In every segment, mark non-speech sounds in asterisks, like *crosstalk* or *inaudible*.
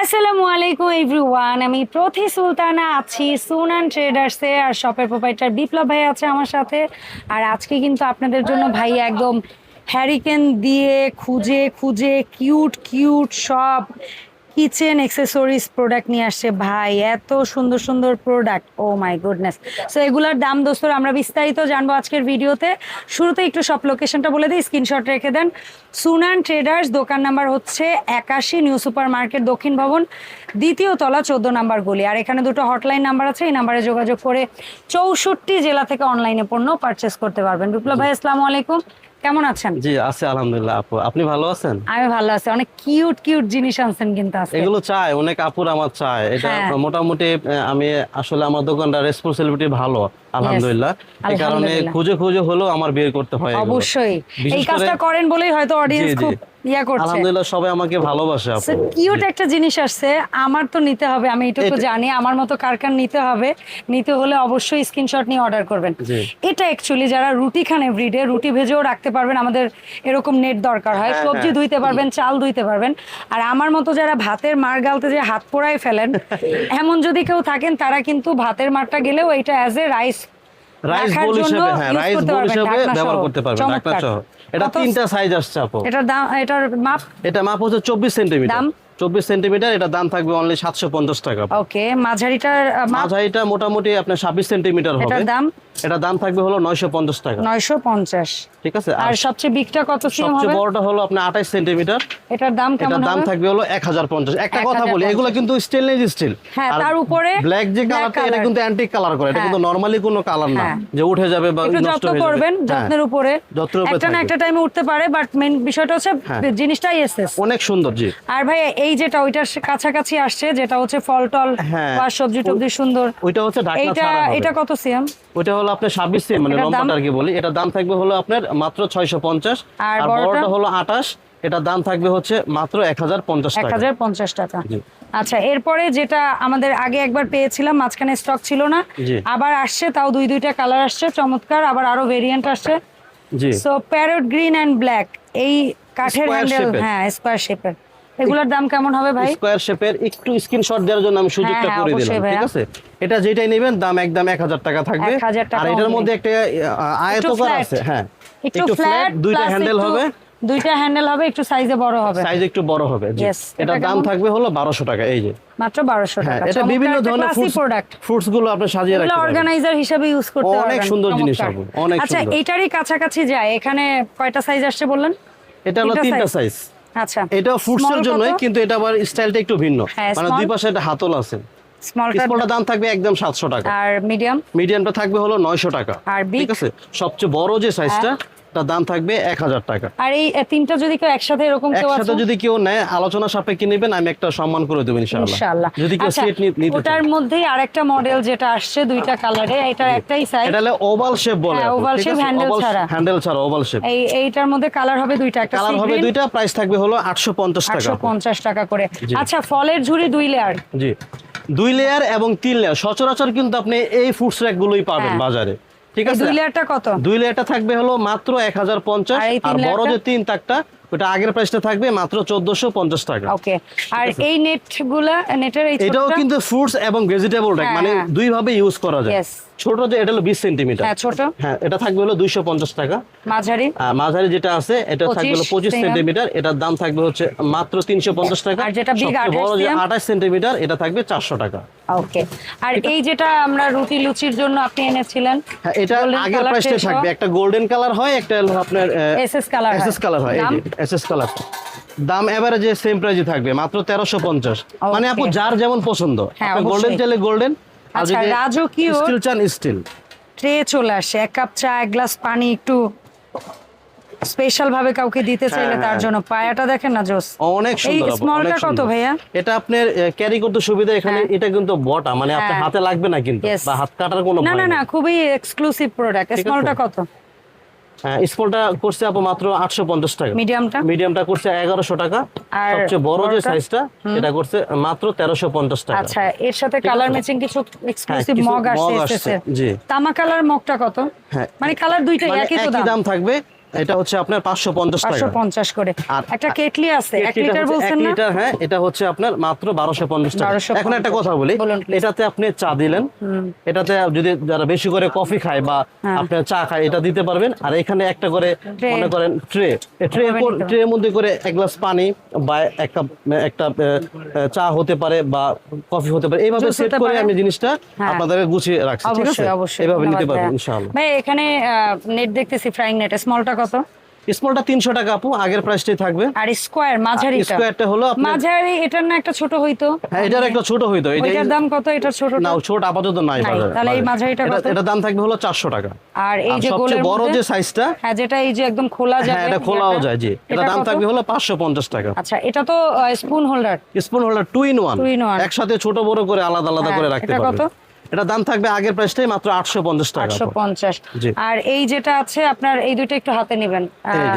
আসসালামু আলাইকুম এভরিওয়ান আমি প্রথি সুলতানা আছি সুনান ট্রেডার্সে, আর শপের প্রোপাইটার বিপ্লব ভাই আছে আমার সাথে। আর আজকে কিন্তু আপনাদের জন্য ভাই একদম হ্যারিকেন দিয়ে খুঁজে খুঁজে কিউট কিউট সব কিচেন অ্যাক্সেসরিজ প্রোডাক্ট নিয়ে আসছে। ভাই, এত সুন্দর সুন্দর product oh my goodness so এগুলার দাম দোস্তর আমরা বিস্তারিত জানব আজকের ভিডিওতে। শুরুতে একটু সব লোকেশনটা বলে দিই স্ক্রিনশট রেখে দেন। সুনান ট্রেডার্স দোকান নাম্বার হচ্ছে একাশি নিউ সুপার মার্কেট দক্ষিণ ভবন, দ্বিতীয় তলা, চোদ্দ নাম্বার গলি। আর এখানে দুটো হটলাইন নাম্বার আছে, এই নাম্বারে যোগাযোগ করে চৌষট্টি জেলা থেকে অনলাইনে পণ্য পারচেস করতে পারবেন। বিপ্লব ভাই, আসসালামু আলাইকুম। কেমন আছেন? জি আছে আলহামদুলিল্লাহ আপু। আপনি ভালো আছেন? আমি ভালো আছি। অনেক কিউট কিউট জিনিস আনছেন কিন্তু আজকে। এগুলো চাই অনেক আপুর আমার চাই। এটা হ্যাঁ। মোটামুটি আমি আসলে আমার দোকানটা রেসপন্সিবিলিটি ভালো আলহামদুলিল্লাহ। এই কারণে খুঁজে খুঁজে হলো আমার বের করতে হয় অবশ্যই। এই কাজটা করেন বলেই হয়তো অডিয়েন্স। খুব ইয়া করছে। আলহামদুলিল্লাহ সবাই আমাকে ভালোবাসে আপু। কিউট একটা জিনিস আসছে আমার তো নিতে হবে আমি এটুকু জানি আমার মতো নিতে হবে নিতে হলে অবশ্যই স্ক্রিনশট নিয়ে অর্ডার করবেন। এটা অ্যাকচুয়ালি যারা রুটি খান এভরিডে রুটি ভেজেও রাখতে পারবেন আমাদের এরকম নেট দরকার হয়। হ্যাঁ, সবজি হ্যাঁ। ধুইতে পারবেন চাল ধুইতে পারবেন। আর আমার মতো যারা ভাতের মার গালতে যে হাত পোড়ায় ফেলেন *laughs* এমন যদি কেউ থাকেন তারা কিন্তু ভাতের মারটা গেলেও এটা অ্যাজ এ রাইস রাইস রাখার বোল জন্য হিসেবে হ্যাঁ রাইস বোল হিসেবে ব্যবহার করতে পারবেন ঢাকনা সহ। এটা তিনটা সাইজ আসছে আপু। এটার দাম এটার মাপ? এটা মাপ হচ্ছে 24 সেমি দাম? চব্বিশ সেন্টিমিটার এটা দাম থাকবে অনলি সাতশো পঞ্চাশ টাকা ওকে মাঝারিটার মাঝারিটা মোটামুটি আপনার ছাব্বিশ সেন্টিমিটার হবে। এটার দাম? এটা দাম থাকবে হলো নয়শো পঞ্চাশ টাকা। নয়শো পঞ্চাশ। ঠিক আছে? আর সবচেয়ে বিগটা কত সিএম সবচেয়ে বড়টা হলো আপনার আঠাশ সেন্টিমিটার। এটার দাম কেমন এটার দাম থাকবে হলো এক হাজার পঞ্চাশ। একটা কথা বলি এগুলো কিন্তু স্টেনলেস স্টিল হ্যাঁ, তার উপরে ব্ল্যাক যে কালারটা এটা কিন্তু অ্যান্টিক কালার করে। এটা হ্যাঁ। কিন্তু নরমালি কোনো কালার না হ্যাঁ। যে উঠে যাবে বা নষ্ট যত্ন হয়ে করবেন যাবে হ্যাঁ, যত্নের উপরে। যত্নের উপরে একটা না একটা টাইমে উঠতে পারে বাট মেন বিষয়টা হচ্ছে হ্যাঁ। জিনিসটাই এসেস অনেক সুন্দর জি। আর ভাই এই যেটা ওইটার কাছাকাছি আসছে যেটা হচ্ছে ফল টল হ্যাঁ। বা সবজি টবজি সুন্দর। ওইটা হচ্ছে ঢাকনা ছাড়া হবে। এটা কত সিএম? ওইটা হলো আপনার ছাব্বিশ সেম মানে লম্বাটা আর কি বলি। এটার দাম থাকবে হলো আপনার মাত্র ছয়শো পঞ্চাশ আর আর বড়টা? হলো আঠাশ এটার দাম থাকবে হচ্ছে মাত্র এক হাজার পঞ্চাশ এক টাকা হাজার পঞ্চাশ টাকা। আচ্ছা এরপরে যেটা আমাদের আগে একবার পেয়েছিলাম মাঝখানে স্টক ছিল না। আবার আসছে তাও দুই দুইটা কালার আসছে চমৎকার। আবার আরও ভেরিয়েন্ট আসছে। জি। So parrot green and black এই কাঠের হ্যান্ডেল হ্যাঁ স্কোয়ার শেপের এগুলোর দাম কেমন হবে ভাই? স্কোয়ার শেপের একটু স্ক্রিনশট দেওয়ার জন্য আমি সুযোগটা হ্যাঁ, করে দিলাম ঠিক আছে? এটা যেটাই নেবেন দাম একদম এক হাজার টাকা থাকবে। আর এটার মধ্যে একটা আয়তকার আছে হ্যাঁ। একটু ফ্ল্যাট দুইটা হ্যান্ডেল হবে। দুইটা হ্যান্ডেল হবে একটু সাইজে বড় হবে। সাইজ একটু বড় হবে। এটা দাম থাকবে হলো বারোশো টাকা এই যে। মাত্র বারোশো হ্যাঁ টাকা। এটা বিভিন্ন ধরনের ফ্রুটস প্রোডাক্ট ফ্রুটসগুলো আপনি সাজিয়ে রাখতে পারবেন। অর্গানাইজার হিসেবে ইউজ করতে অনেক সুন্দর জিনিস। আপু, অনেক আচ্ছা সুন্দর। এইটারই কাছাকাছি যায় এখানে কয়টা সাইজ আসছে বললেন? এটা হলো তিনটা সাইজ আচ্ছা। এটা ফুটসের জন্যই কিন্তু এটা আবার স্টাইলটা একটু ভিন্ন। হ্যাঁ, মানে দুই পাশে একটা হাতল আছে। স্মলটা দাম থাকবে একদম সাতশো টাকা। আর মিডিয়াম মিডিয়ামটা থাকবে হলো নয়শো টাকা। আর ঠিক আছে? সবচেয়ে বড় যে সাইজটা তার দাম থাকবে এক হাজার টাকা। আর এই তিনটা যদি কেউ একসাথে এরকম কেউ একসাথে যদি কেউ নেয় আলোচনা সাপেক্ষে নেবেন আমি একটা সম্মান করে দেবো ইনশাআল্লাহ। যদি কেউ আচ্ছা, সেট নিতে ওটার চায়। মধ্যেই আরেকটা মডেল যেটা আসছে দুইটা কালারে এটার একটাই সাইজ এটা হলো ওভাল শেপ বলে হ্যাঁ, oval shape, handle ছাড়া। হ্যান্ডেল ছাড়া ওভাল শেপ এই এইটার মধ্যে কালার হবে দুইটা একটা কালার হবে দুইটা প্রাইস থাকবে হলো আটশো পঞ্চাশ টাকা। আটশো পঞ্চাশ টাকা করে। আচ্ছা ফলের ঝুড়ি দুই লেয়ার জি। দুই লেয়ার এবং তিন লেয়ার সচরাচর কিন্তু আপনি এই ফুডস র্যাক গুলোই পাবেন হ্যাঁ। বাজারে। ঠিক আছে? দুই লেয়ারটা কত? দুই লেয়ারটা থাকবে হলো মাত্র এক হাজার পঞ্চাশ আর বড়? যে তিন তাকটা ওটা আগের প্রাইসটা থাকবে মাত্র চোদ্দশো পঞ্চাশ টাকা। ওকে। আর এই নেটগুলা নেটের এই এটাও কিন্তু ফ্রুটস এবং ভেজিটেবল হ্যাঁ, মানে হ্যাঁ। দুই ভাবে ইউজ করা যায়. ছোট যে এটা হলো বিশ সেন্টিমিটার। হ্যাঁ ছোট। হ্যাঁ এটা থাকবে হলো দুইশো পঞ্চাশ টাকা। মাঝারি। মাঝারি যেটা আছে এটা থাকবে হলো 25 পঁচিশ সেন্টিমিটার। এটার দাম থাকবে হচ্ছে মাত্র তিনশো পঞ্চাশ টাকা। আর যেটা big বড় 28 যে আঠাশ সেন্টিমিটার এটা থাকবে চারশো টাকা। ওকে আর এই যেটা আমরা রুটি লুচির জন্য আপনি এনেছিলেন হ্যাঁ এটা আগের প্রাইসটা থাকবে। একটা গোল্ডেন কালার হয় একটা আপনার হয়। এসএস কালার হয় এই দাম? যে এসএস কালার দাম এবারে সেম প্রাইসে থাকবে মাত্র তেরোশো পঞ্চাশ। মানে আপু যার যেমন পছন্দ। হ্যাঁ, আপনি গোল্ডেন অবশ্যই। চাইলে গোল্ডেন আচ্ছা, রাজকীয় স্টিল চান স্টিল। ট্রে চলে আসে এক কাপ চা এক গ্লাস পানি একটু স্পেশাল ভাবে কাউকে দিতে চাইলে তার হ্যাঁ। জন্য। পায়াটা দেখেন না জোস? অনেক সুন্দর এই স্মলটা কত ভাইয়া? এটা আপনার ক্যারি করতে সুবিধা এখানে হ্যাঁ। এটা কিন্তু বটা মানে আপনার হ্যাঁ। হাতে লাগবে না কিন্তু বা হাত কাটার কোনো না না না খুবই এক্সক্লুসিভ প্রোডাক্ট স্মলটা কত? হ্যাঁ স্পলটা করছে আপু মাত্র আটশো পঞ্চাশ টাকা। মিডিয়ামটা? মিডিয়ামটা করছে এগারোশো টাকা। আর সবচেয়ে বড় যে? সাইজটা এটা করছে মাত্র তেরোশো পঞ্চাশ টাকা। আচ্ছা এর সাথে কালার ম্যাচিং কিছু এক্সক্লুসিভ মগ আসছে জি। তামা কালার মগটা কত? হ্যাঁ। মানে কালার দুইটাই মানে একই তো দাম থাকবে। এটা হচ্ছে আপনার পাঁচশো পঞ্চাশ পাঁচশো টাকা পঞ্চাশ করে। আর একটা কেটলি আছে এক লিটার বলছেন না? লিটার হ্যাঁ এটা হচ্ছে আপনার মাত্র বারোশো পঞ্চাশ টাকা। এখন একটা কথা বলি এটাতে আপনি চা দিলেন। এটাতে যদি যারা বেশি করে কফি খায় বা হ্যাঁ। আপনার চা খায় এটা দিতে পারবেন। আর এখানে একটা করে মনে করেন ট্রে। ট্রে ট্রের মধ্যে করে এক গ্লাস পানি বা এক কাপ একটা চা হতে পারে বা কফি হতে পারে। এইভাবে সেট করে আমি জিনিসটা হ্যাঁ। আপনাদের গুছিয়ে রাখছি ঠিক আছে? এইভাবে নিতে পারবেন ইনশাআল্লাহ। ভাই এখানে নেট দেখতেছি ফ্রাইং নেট স্মলটা কত স্মলটা তিনশো টাকা আপু আগের প্রাইসটাই থাকবে। আর স্কোয়ার স্কোয়ারটা হলো আপনার মাঝারি এটার না একটা ছোট হইতো? হ্যাঁ এটার একটা ছোট হইতো। এটা ওইটার দাম কত? এটার না ছোট আপাতত নাই বাজারে। তাহলে এই মাঝারিটা কত? এটার দাম থাকবে হলো চারশো টাকা। আর এই যে গোলের বড় যে সাইজটা হ্যাঁ যেটা এই যে একদম খোলা যাবে হ্যাঁ এটা খোলাও যায় জি। এটা দাম থাকবে হলো পাঁচশো পঞ্চাশ টাকা। আচ্ছা এটা তো spoon holder spoon holder two in one Two in one। একসাথে ছোট বড় করে আলাদা আলাদা হ্যাঁ, করে রাখতে এটা কত? এটা দাম থাকবে আগের প্রাইসটাই মাত্র আটশো পঞ্চাশ টাকা আটশো পঞ্চাশ। জি। আর এই যেটা আছে আপনার এই দুটো একটু হাতে নেবেন।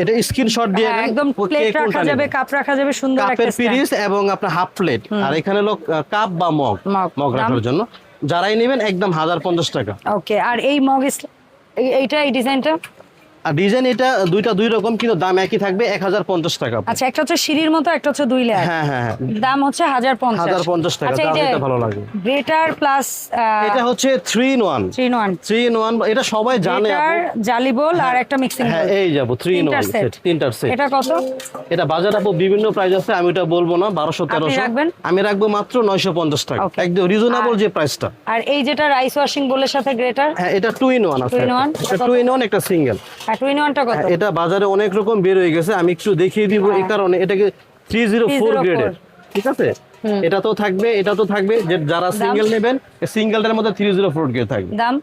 এটা স্ক্রিনশট দিয়ে হ্যাঁ, একদম প্লেট রাখা যাবে কাপ রাখা যাবে সুন্দর একটা কাপের পিরিস এবং আপনার হাফ প্লেট আর এখানে লোক কাপ বা মগ মগ। রাখার জন্য। যারাই নেবেন একদম হাজার পঞ্চাশ টাকা। ওকে আর এই মগ এইটা এই ডিজাইনটা আর ডিজাইন এটা দুইটা দুই রকম কিন্তু দাম একই থাকবে এক হাজার পঞ্চাশ টাকা আচ্ছা একটা হচ্ছে সিঁড়ির মতো একটা হচ্ছে দুই লেয়ার। হ্যাঁ হ্যাঁ হ্যাঁ। দাম হচ্ছে হাজার পঞ্চাশ। হাজার পঞ্চাশ টাকা আচ্ছা দাম এটা ভালো লাগে গ্রেটার প্লাস এটা হচ্ছে three in one three in one three in one এটা সবাই জানে আপু। জালি বোল আর একটা মিক্সিং হ্যাঁ এই যাব থ্রি ইন ওয়ান set। তিনটার সেট এটা কত? এটা বাজার আপু বিভিন্ন প্রাইস আছে আমি ওটা বলব না বারোশো তেরোশো? আমি রাখব মাত্র নয়শো পঞ্চাশ টাকা। একদম রিজনেবল যে প্রাইসটা আর এই যেটা রাইস ওয়াশিং বোলের সাথে গ্রেটার? হ্যাঁ এটা টু ইন ওয়ান আছে? টু ইন ওয়ান একটা সিঙ্গেল আর ওয়ানটা কত? এটা বাজারে অনেক রকম বের হয়ে গেছে। আমি একটু দেখিয়ে দিব এই কারণে। এটাকে থ্রি জিরো ফোর 304 গ্রেডের ঠিক আছে? এটা তো থাকবে এটা তো থাকবে। যে যারা সিঙ্গেল নেবেন সিঙ্গেলটার মধ্যে থ্রি জিরো ফোর গ্রেড থাকবে। দাম?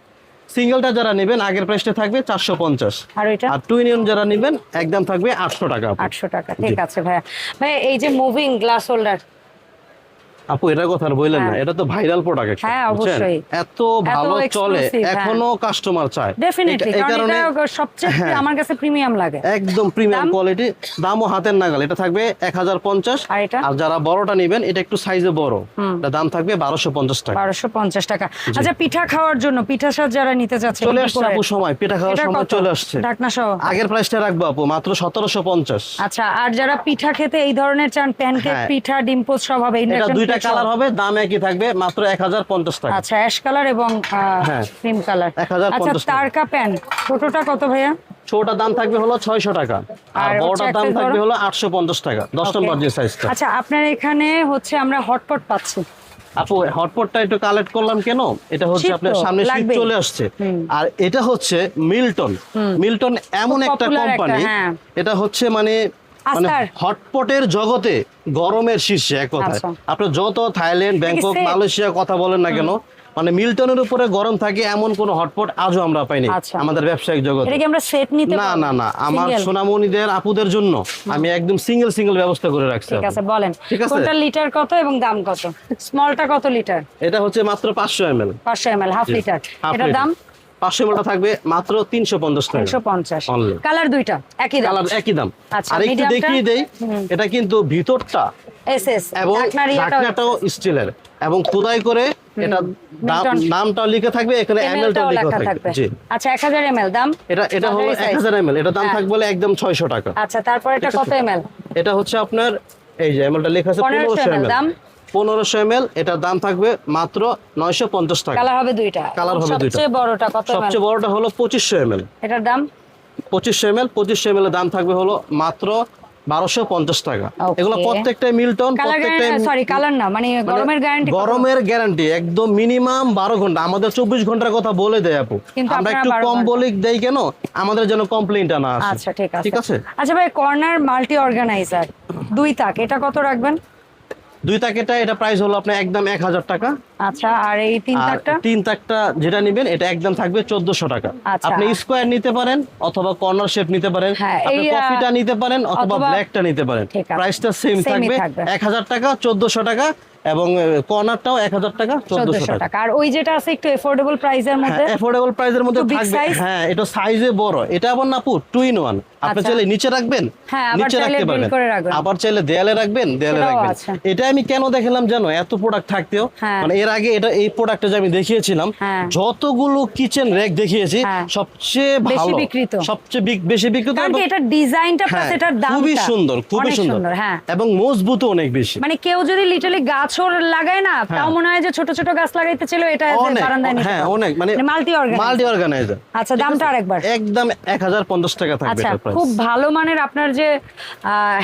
সিঙ্গেলটা যারা নেবেন আগের প্রাইসটা থাকবে চারশো পঞ্চাশ। আর টু ইন যারা নেবেন একদম থাকবে আটশো টাকা। আপু। আটশো টাকা ঠিক আছে ভাইয়া। ভাইয়া এই যে মুভিং গ্লাস হোল্ডার আপু এটার কথা বললেন না। এটা তো ভাইরাল প্রোডাক্ট হ্যাঁ, অবশ্যই। এত ভালো চলে হ্যাঁ। এখনও কাস্টমার চায়। ডেফিনেটলি এই কারণ কারণে এটা সবচেয়ে হ্যাঁ। আমার কাছে প্রিমিয়াম লাগে। একদম প্রিমিয়াম কোয়ালিটি দামও হাতের নাগাল। এটা থাকবে এক হাজার পঞ্চাশ। আর এটা? আর যারা বড়টা নেবেন এটা একটু সাইজে বড়। এটা দাম থাকবে বারোশো পঞ্চাশ টাকা। বারোশো পঞ্চাশ টাকা। আচ্ছা পিঠা খাওয়ার জন্য পিঠা সাজ যারা নিতে চাচ্ছে চলে আসছে আপু সময় পিঠা খাওয়ার সময় চলে আসছে। ঢাকনা সহ আগের প্রাইসটা রাখব আপু মাত্র সতেরোশো পঞ্চাশ। আচ্ছা আর যারা পিঠা খেতে এই ধরনের চান প্যানকেক হ্যাঁ। পিঠা ডিম সব হবে এটা দুইটা কালার হবে দাম একই থাকবে মাত্র টাকা। আচ্ছা অ্যাশ কালার এবং হ্যাঁ। ক্রিম কালার 1050 আচ্ছা তারকা প্যান ছোটটা কত ভাইয়া? ছোটটার দাম থাকবে হলো ছয়শো টাকা আর বড়টার দাম থাকবে হলো আটশো পঞ্চাশ টাকা দশ Okay. নম্বর যে সাইজটা আচ্ছা আপনার এখানে হচ্ছে আমরা হটপট পাচ্ছি। আপু হটপটটা একটু কালেক্ট করলাম কেন? এটা হচ্ছে আপনার সামনে শীত চলে আসছে। আর এটা হচ্ছে মিল্টন মিল্টন এমন একটা কোম্পানি হ্যাঁ। এটা হচ্ছে মানে মানে হটপটের জগতে গরমের শীর্ষে এক কথায়। আচ্ছা। আপনি যত থাইল্যান্ড ব্যাংকক মালয়েশিয়া কথা বলেন না কেন মানে মিল্টনের উপরে গরম থাকে এমন কোন হটপট আজও আমরা পাইনি আচ্ছা। আমাদের ব্যবসায়িক জগতে। না না না। আমার? সোনামণিদের আপুদের জন্য আমি একদম সিঙ্গেল সিঙ্গেল ব্যবস্থা করে রাখছি ঠিক আছে বলেন। ঠিক আছে? কোনটা লিটার কত এবং দাম কত? স্মলটা কত লিটার? এটা হচ্ছে মাত্র পাঁচশো এম এল পাঁচশো এম এল হাফ লিটার। এটার দাম? পাঁচশো এমএলটা থাকবে মাত্র তিনশো পঞ্চাশ টাকা। তিনশো পঞ্চাশ। কালার দুইটা একই দাম। কালার একই দাম। আচ্ছা, আর একটু দেখিয়ে দেই এটা কিন্তু ভিতরটা এবং ঢাকনাটাও স্টিলের। এবং খোদাই করে এটা নামটা লিখে থাকবে এখানে এমএলটাও লেখা থাকবে। জি। আচ্ছা এক হাজার দাম? এটা হলো এমএল দাম হ্যাঁ। থাকবে একদম ছয়শো টাকা। আচ্ছা তারপর এটা কত এম এল এটা হচ্ছে আপনার এই যে এমএলটা লেখা আছে 1500 এমএল দাম? পনেরোশো এমএল এটার দাম থাকবে মাত্র নয়শো পঞ্চাশ টাকা। কালার হবে দুইটা। Colour হবে দুইটা। সবচেয়ে বড়টা কত এম সবচেয়ে বড়টা হলো পঁচিশশো এমএল এটার দাম? পঁচিশশো এমএল পঁচিশশো এমএল দাম থাকবে হলো মাত্র বারোশো পঞ্চাশ টাকা। এগুলো প্রত্যেকটাই মিল্টন সরি কালার না মানে গরমের গ্যারান্টি গরমের গ্যারান্টি একদম মিনিমাম বারো ঘণ্টা। আমাদের চব্বিশ ঘণ্টার কথা বলে দেয় আপু। আমরা একটু কম বলি দেই কেন? আমাদের যেন কমপ্লেনটা না আচ্ছা ঠিক আছে। ঠিক আছে? আচ্ছা ভাই কর্নার মাল্টি অর্গানাইজার দুই তাক এটা কত রাখবেন? দুই তাকেটা এটা প্রাইস হলো আপনার একদম এক হাজার টাকা। আচ্ছা আর এই তিন তাকটা? তিন তাকটা যেটা নেবেন এটা একদম থাকবে চোদ্দশো টাকা। আচ্ছা। আপনি স্কোয়ার নিতে পারেন অথবা কর্নার শেপ নিতে পারেন। হ্যাঁ, আপনি কফিটা নিতে পারেন অথবা ব্ল্যাকটা নিতে পারেন। প্রাইসটা সেম থাকবে। থাকবে। এক হাজার টাকা চোদ্দশো টাকা। এবং কর্নারটাও এক হাজার টাকা চোদ্দশো চোদ্দশো টাকা। আর ওই যেটা আছে একটু এফোর্ডেবল প্রাইসের মধ্যে? অ্যাফোর্ডেবল প্রাইসের মধ্যে থাকবে। হ্যাঁ এটা সাইজে বড়। এটা আবার না আপু টু ইন আপনি আচ্ছা। চাইলে নিচে রাখবেন হ্যাঁ, নিচে রাখতে পারবেন। আবার চাইলে দেয়ালে রাখবেন দেয়ালে রাখবেন। এটা আমি কেন দেখালাম জানো? এত প্রোডাক্ট থাকতেও। হ্যাঁ। মানে এর আগে এটা এই প্রোডাক্টটা যে আমি দেখিয়েছিলাম হ্যাঁ। যতগুলো কিচেন র্যাক দেখিয়েছি হ্যাঁ। সবচেয়ে বেশি ভালো। সবচেয়ে বেশি বিক্রিত কারণ কি এবং- ডিজাইনটা প্লাস হ্যাঁ, এটার দাম খুবই সুন্দর খুবই সুন্দর। হ্যাঁ। এবং মজবুত অনেক বেশি। মানে কেউ যদি লিটারালি গাছও লাগায় না তাও মনে হয় যে ছোট ছোট গাছ লাগাইতে ছিল এটা বারান্দায় হ্যাঁ অনেক মানে মাল্টি অর্গান মাল্টি অর্গানাইজার আচ্ছা দামটা আরেকবার। একদম এক হাজার পঞ্চাশ টাকা থাকবে আচ্ছা খুব ভালো মানের আপনার যে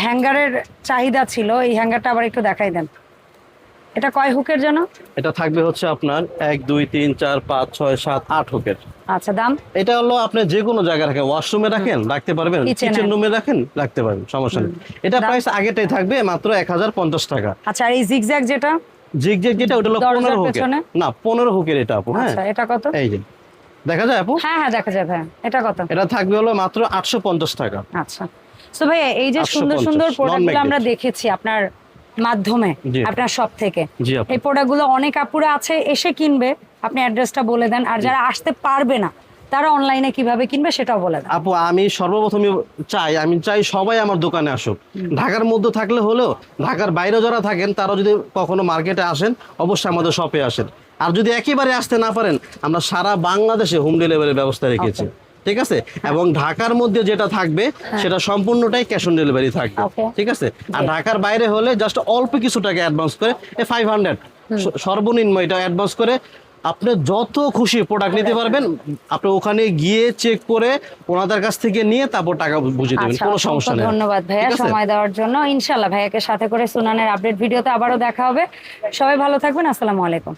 হ্যাঙ্গারের চাহিদা ছিল এই হ্যাঙ্গারটা আবার একটু দেখাই দেন। এটা কয় হুকের জন্য এটা থাকবে হচ্ছে আপনার এক দুই তিন চার পাঁচ ছয় সাত আট হুকের। আচ্ছা দাম? এটা হলো আপনি যে কোনো জায়গায় রাখেন ওয়াশরুমে রাখেন রাখতে পারবেন। কিচেন রুমে রাখেন রাখতে পারবেন সমস্যা নেই। এটা প্রাইস আগেটাই থাকবে মাত্র এক হাজার পঞ্চাশ টাকা। আচ্ছা এই জিগজ্যাগ যেটা? জিগ জিগ যেটা ওটা হলো পনেরো হুকের। না পনেরো হুকের এটা আপু হ্যাঁ। আচ্ছা এটা কত? এই যে। দেখা যায় আপু? হ্যাঁ হ্যাঁ দেখা যাবে এটা কত? এটা থাকবে হলো মাত্র আটশো পঞ্চাশ টাকা। আচ্ছা। তো ভাই এই যে সুন্দর সুন্দর প্রোডাক্টগুলো আমরা দেখেছি আপনার মাধ্যমে আপনার সব থেকে। এই প্রোডাক্টগুলো অনেক আপুরা আছে এসে কিনবে। আপনি অ্যাড্রেসটা বলে দেন। আর যারা আসতে পারবে না তারা অনলাইনে কীভাবে কিনবে সেটাও বলে দেন। আপু আমি সর্বপ্রথমে চাই আমি চাই সবাই আমার দোকানে আসুক। ঢাকার মধ্যে থাকলে হলেও ঢাকার বাইরে যারা থাকেন তারা যদি কখনো মার্কেটে আসেন অবশ্যই আমাদের শপে আসেন। আর যদি একেবারে আসতে না পারেন আমরা সারা বাংলাদেশে হোম ডেলিভারির ব্যবস্থা রেখেছি। ঠিক আছে? এবং ঢাকার মধ্যে যেটা থাকবে সেটা সম্পূর্ণটাই ক্যাশ অন ডেলিভারি থাকবে। ঠিক আছে? আর ঢাকার বাইরে হলে জাস্ট অল্প কিছু টাকা অ্যাডভান্স করে এই ফাইভ হান্ড্রেড সর্বনিম্ন এটা অ্যাডভান্স করে আপনি যত খুশি প্রোডাক্ট নিতে পারবেন আপনি ওখানে গিয়ে চেক করে ওনাদের কাছ থেকে নিয়ে তারপর টাকা বুঝে দেবেন আচ্ছা কোনো সমস্যা নেই। ধন্যবাদ ভাইয়া সময় দেওয়ার জন্য। ইনশাল্লাহ ভাইয়াকে সাথে করে সুনানের আপডেট ভিডিওতে আবারও দেখা হবে। সবাই ভালো থাকবেন আসসালামু আলাইকুম।